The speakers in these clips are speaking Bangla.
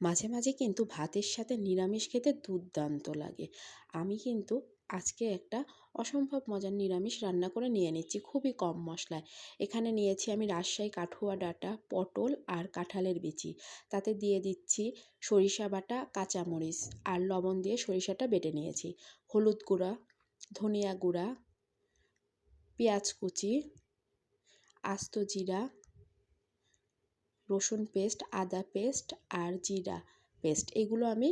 মাঝে মাঝে কিন্তু ভাতের সাথে নিরামিষ খেতে দুর্দান্ত লাগে। আমি কিন্তু আজকে একটা অসম্ভব মজার নিরামিষ রান্না করে নিয়ে নিচ্ছি, খুবই কম মশলায়। এখানে নিয়েছি আমি রাজশাহী কাঠুয়া ডাঁটা, পটল আর কাঁঠালের বিচি। তাতে দিয়ে দিচ্ছি সরিষা বাটা, কাঁচামরিচ আর লবণ দিয়ে সরিষাটা বেটে নিয়েছি। হলুদ গুঁড়া, ধনিয়া গুঁড়া, পেঁয়াজ কুচি, আস্ত জিরা রসুন পেস্ট, আদা পেস্ট আর জিরা পেস্ট। এগুলো আমি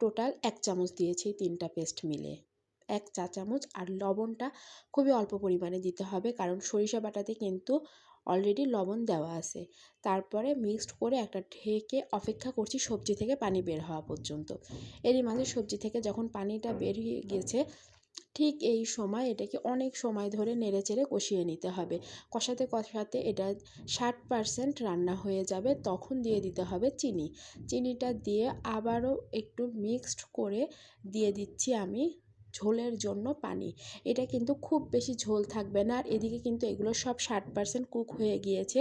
টোটাল এক চামচ দিয়েছি তিনটা পেস্ট মিলে। এক চা চামচ আর লবণটা খুবই অল্প পরিমাণে দিতে হবে কারণ সরিষা বাটাতে কিন্তু অলরেডি লবণ দেওয়া আছে। তারপরে মিক্সড করে একটা ঢেকে অপেক্ষা করছি সবজি থেকে পানি বের হওয়া পর্যন্ত। এরই মাঝে সবজি থেকে যখন পানিটা বেরিয়ে গিয়েছে ঠিক এই সময় এটাকে অনেক সময় ধরে নেড়ে চেড়ে কষিয়ে নিতে হবে। কষাতে কষাতে এটা ষাট পারসেন্ট রান্না হয়ে যাবে, তখন দিয়ে দিতে হবে চিনি। চিনিটা দিয়ে আবারও একটু মিক্সড করে দিয়ে দিচ্ছি আমি ঝোলের জন্য পানি। এটা কিন্তু খুব বেশি ঝোল থাকবে না। আর এদিকে কিন্তু এগুলো সব ষাট পারসেন্ট কুক হয়ে গিয়েছে,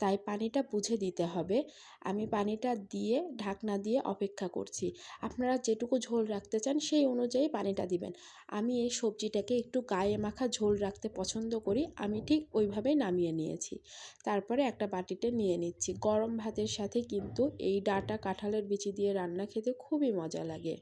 তাই পানিটা বুঝে দিতে হবে। আমি পানিটা দিয়ে, ঢাকনা দিয়ে অপেক্ষা করছি। আপনারা যেটুকু ঝোল রাখতে চান, সেই অনুযায়ী পানিটা দিবেন। আমি এই সবজিটাকে একটু গায়ে মাখা ঝোল রাখতে পছন্দ করি। আমি ঠিক ওইভাবেই নামিয়ে নিয়েছি। তারপরে একটা বাটিতে নিয়ে নিচ্ছি। গরম ভাতের সাথে কিন্তু এই ডাঁটা কাঁঠালের বিচি দিয়ে রান্না খেতে খুবই মজা লাগে।